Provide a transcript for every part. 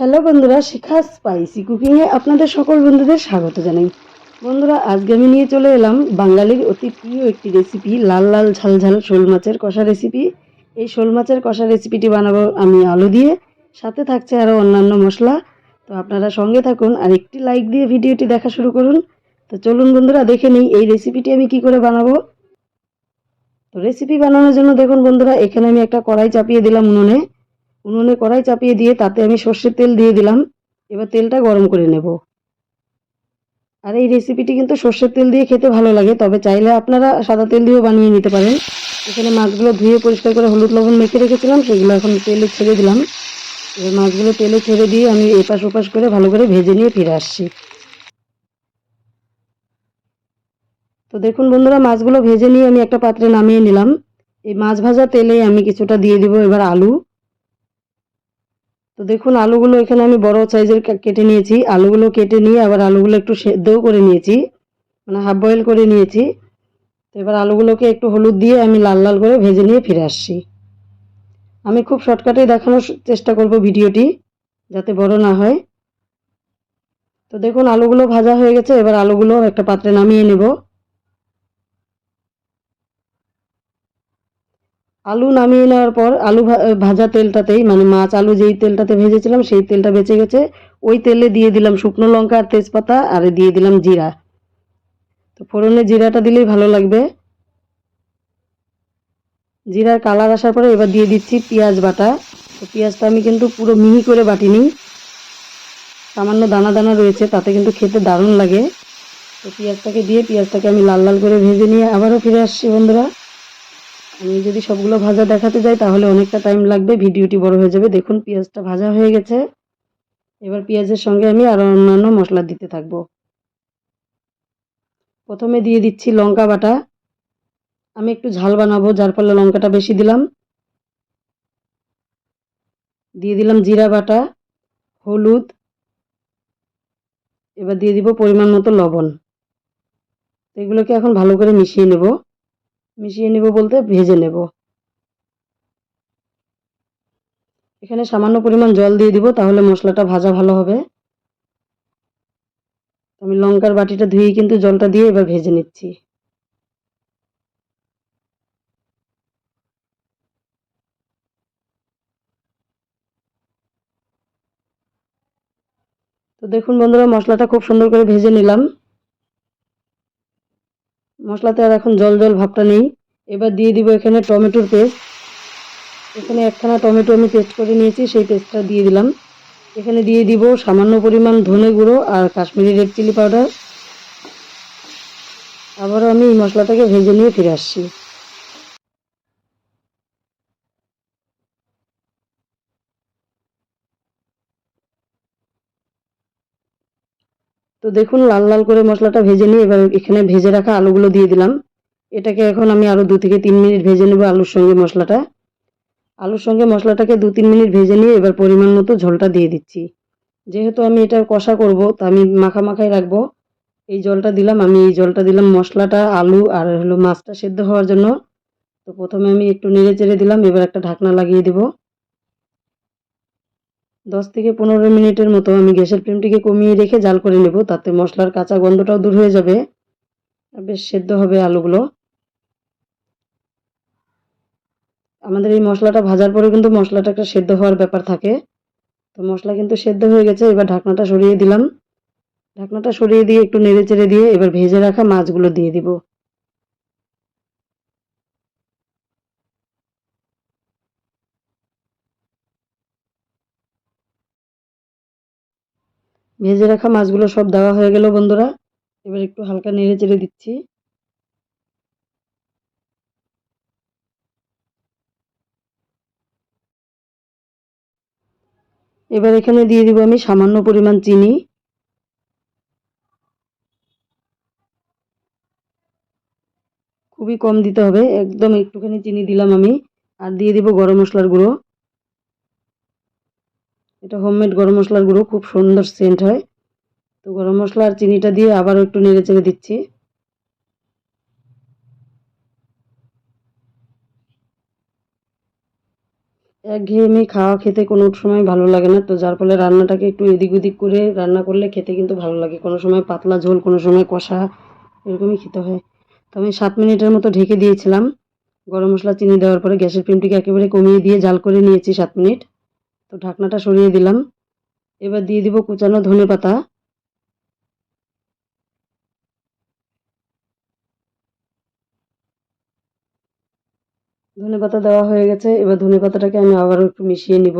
Hello বন্ধুরা, শিখা spicy কুকিংয়ে আপনাদের সকল বন্ধুদের স্বাগত জানাই। বন্ধুরা, আজকে আমি নিয়ে চলে এলাম বাঙালির অতি প্রিয় একটি রেসিপি লাল লাল ঝাল ঝাল শোল মাছের কষা রেসিপি এই শোল মাছের কষা রেসিপিটি বানাবো আমি আলু দিয়ে, সাথে থাকছে আরও অন্যান্য মশলা। তো আপনারা সঙ্গে থাকুন আর একটি লাইক দিয়ে ভিডিওটি দেখা শুরু করুন। তো চলুন বন্ধুরা, দেখে নিই এই রেসিপিটি আমি কি করে বানাবো। তো রেসিপি বানানোর জন্য দেখুন বন্ধুরা, এখানে আমি একটা কড়াই চাপিয়ে দিলাম উনুনে। উনুনে কড়াই চাপিয়ে দিয়ে তাতে আমি সর্ষের তেল দিয়ে দিলাম। এবার তেলটা গরম করে নেব। আর এই রেসিপিটি কিন্তু সর্ষের তেল দিয়ে খেতে ভালো লাগে, তবে চাইলে আপনারা সাদা তেল দিয়েও বানিয়ে নিতে পারেন। এখানে মাছগুলো ধুয়ে পরিষ্কার করে হলুদ লবণ মেখে রেখেছিলাম, সেগুলো এখন তেলে ছেড়ে দিলাম। এবার মাছগুলো তেলে ছেড়ে দিয়ে আমি এপাশ ওপাশ করে ভালো করে ভেজে নিয়ে ফিরে আসছি। তো দেখুন বন্ধুরা, মাছগুলো ভেজে নিয়ে আমি একটা পাত্রে নামিয়ে নিলাম। এই মাছ ভাজা তেলে আমি কিছুটা দিয়ে দিব এবার আলু। তো দেখুন, আলুগুলো এখানে আমি বড় সাইজের কেটে নিয়েছি। আলুগুলো কেটে নিয়ে আবার আলুগুলো একটু সেদ্ধও করে নিয়েছি। মানে হাফ বয়েল করে নিয়েছি। তো এবার আলুগুলোকে একটু হলুদ দিয়ে আমি লাল লাল করে ভেজে নিয়ে ফিরে আসছি। আমি খুব শর্টকাটে দেখানোর চেষ্টা করব ভিডিওটি, যাতে বড় না হয়। তো দেখুন, আলুগুলো ভাজা হয়ে গেছে। এবার আলুগুলো একটা পাত্রে নামিয়ে নেব। আলু নামিয়ে নেওয়ার পর আলু ভাজা তেলটাতেই মানে মাছ আলু যেই তেলটাতে ভেজেছিলাম, সেই তেলটা বেঁচে গেছে। ওই তেলে দিয়ে দিলাম শুকনো লঙ্কা আর তেজপাতা, আর দিয়ে দিলাম জিরা। তো ফোড়নে জিরাটা দিলেই ভালো লাগবে। জিরার কালার আসার পরে এবার দিয়ে দিচ্ছি পেঁয়াজ বাটা। তো পেঁয়াজটা আমি কিন্তু পুরো মিহি করে বাটিনি। সামান্য দানা দানা রয়েছে, তাতে কিন্তু খেতে দারুণ লাগে। তো পেঁয়াজটাকে দিয়ে, পেঁয়াজটাকে আমি লাল লাল করে ভেজে নিয়ে আবারও ফিরে আসছি বন্ধুরা। আমি যদি সবগুলো ভাজা দেখাতে যাই, তাহলে অনেকটা টাইম লাগবে, ভিডিওটি বড় হয়ে যাবে। দেখুন, পেঁয়াজটা ভাজা হয়ে গেছে। এবার পেঁয়াজের সঙ্গে আমি আরও অন্যান্য মশলা দিতে থাকব। প্রথমে দিয়ে দিচ্ছি লঙ্কা বাটা। আমি একটু ঝাল বানাবো, যার ফলে লঙ্কাটা বেশি দিলাম। দিয়ে দিলাম জিরা বাটা, হলুদ। এবার দিয়ে দিব পরিমাণ মতো লবণ। এগুলোকে এখন ভালো করে মিশিয়ে নেব। মিশিয়ে নেব বলতে ভেজে নেব। এখানে সামান্য পরিমাণ জল দিয়ে দিব, তাহলে মশলাটা ভাজা ভালো হবে। আমি লঙ্কার বাটিটা ধুয়ে কিন্তু জলটা দিয়ে এবার ভেজে নিচ্ছি। তো দেখুন বন্ধুরা, মশলাটা খুব সুন্দর করে ভেজে নিলাম। মশলাতে আর এখন জল জল ভাবটা নেই। এবার দিয়ে দিব এখানে টমেটোর পেস্ট। এখানে একখানা টমেটো আমি পেস্ট করে নিয়েছি, সেই পেস্টটা দিয়ে দিলাম। এখানে দিয়ে দিব সামান্য পরিমাণ ধনে গুঁড়ো আর কাশ্মীরি রেড চিলি পাউডার। আবারও আমি এই মশলাটাকে ভেজে নিয়ে ফিরে আসছি। তো দেখুন, লাল লাল করে মশলাটা ভেজে নিয়ে এবার এখানে ভেজে রাখা আলুগুলো দিয়ে দিলাম। এটাকে এখন আমি আরও দু থেকে তিন মিনিট ভেজে নেব আলুর সঙ্গে মশলাটা। আলুর সঙ্গে মশলাটাকে দু তিন মিনিট ভেজে নিয়ে এবার পরিমাণ মতো ঝোলটা দিয়ে দিচ্ছি। যেহেতু আমি এটা কষা করব, তা আমি মাখা মাখাই রাখব। এই জলটা দিলাম, আমি এই জলটা দিলাম মশলাটা, আলু আর হলো মাছটা সেদ্ধ হওয়ার জন্য। তো প্রথমে আমি একটু নেড়ে চেড়ে দিলাম, এবার একটা ঢাকনা লাগিয়ে দেব। দশ থেকে পনেরো মিনিটের মতো আমি গ্যাসের ফ্লেমটিকে কমিয়ে রেখে জাল করে নেব, তাতে মশলার কাঁচা গন্ধটাও দূর হয়ে যাবে। বেশ সেদ্ধ হবে আলুগুলো। আমাদের এই মশলাটা ভাজার পরে কিন্তু মশলাটা একটা সেদ্ধ হওয়ার ব্যাপার থাকে। তো মশলা কিন্তু সেদ্ধ হয়ে গেছে, এবার ঢাকনাটা সরিয়ে দিলাম। ঢাকনাটা সরিয়ে দিয়ে একটু নেড়ে চেড়ে দিয়ে এবার ভেজে রাখা মাছগুলো দিয়ে দিব। ভেজে রাখা মাছগুলো সব দেওয়া হয়ে গেল বন্ধুরা। এবার একটু হালকা নেড়ে চেড়ে দিচ্ছি। এবার এখানে দিয়ে দিব আমি সামান্য পরিমাণ চিনি। খুবই কম দিতে হবে, একদম একটুখানি চিনি দিলাম আমি। আর দিয়ে দিব গরম মশলার গুঁড়ো। এটা হোমমেড গরম মশলার গুঁড়ো, খুব সুন্দর সেন্ট হয়। তো গরম মশলা আর চিনিটা দিয়ে আবারও একটু নেড়ে চেড়ে দিচ্ছি। একঘেয়েমি খাওয়া খেতে কোনো সময় ভালো লাগে না, তো যার ফলে রান্নাটাকে একটু এদিক ওদিক করে রান্না করলে খেতে কিন্তু ভালো লাগে। কোনো সময় পাতলা ঝোল, কোনো সময় কষা, এরকমই খেতে হয়। তো আমি সাত মিনিটের মতো ঢেকে দিয়েছিলাম। গরম মশলা, চিনি দেওয়ার পরে গ্যাসের ফ্লেমটিকে একেবারে কমিয়ে দিয়ে জাল করে নিয়েছি সাত মিনিট। তো ঢাকনাটা সরিয়ে দিলাম। এবার দিয়ে দিব কুচানো ধনে পাতা। ধনে পাতা দেওয়া হয়ে গেছে, এবার ধনে পাতাটাকে আমি আবারও একটু মিশিয়ে নিব।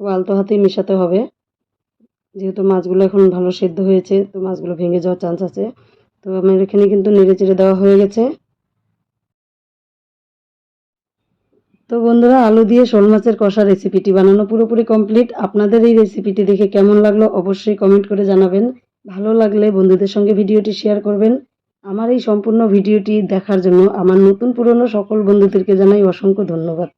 খুব আলতো হাতেই মেশাতে হবে। যেহেতু মাছগুলো এখন ভালো সেদ্ধ হয়েছে, তো মাছগুলো ভেঙে যাওয়ার চান্স আছে। তো আমার এখানে কিন্তু নেড়ে চেড়ে দেওয়া হয়ে গেছে। তো বন্ধুরা, আলু দিয়ে শোল মাছের কষা রেসিপিটি বানানো পুরোপুরি কমপ্লিট আপনাদের এই রেসিপিটি দেখে কেমন লাগল অবশ্যই কমেন্ট করে জানাবেন। ভালো লাগলে বন্ধুদের সঙ্গে ভিডিওটি শেয়ার করবেন। আমার এই সম্পূর্ণ ভিডিওটি দেখার জন্য আমার নতুন পুরনো সকল বন্ধুদেরকে জানাই অসংখ্য ধন্যবাদ।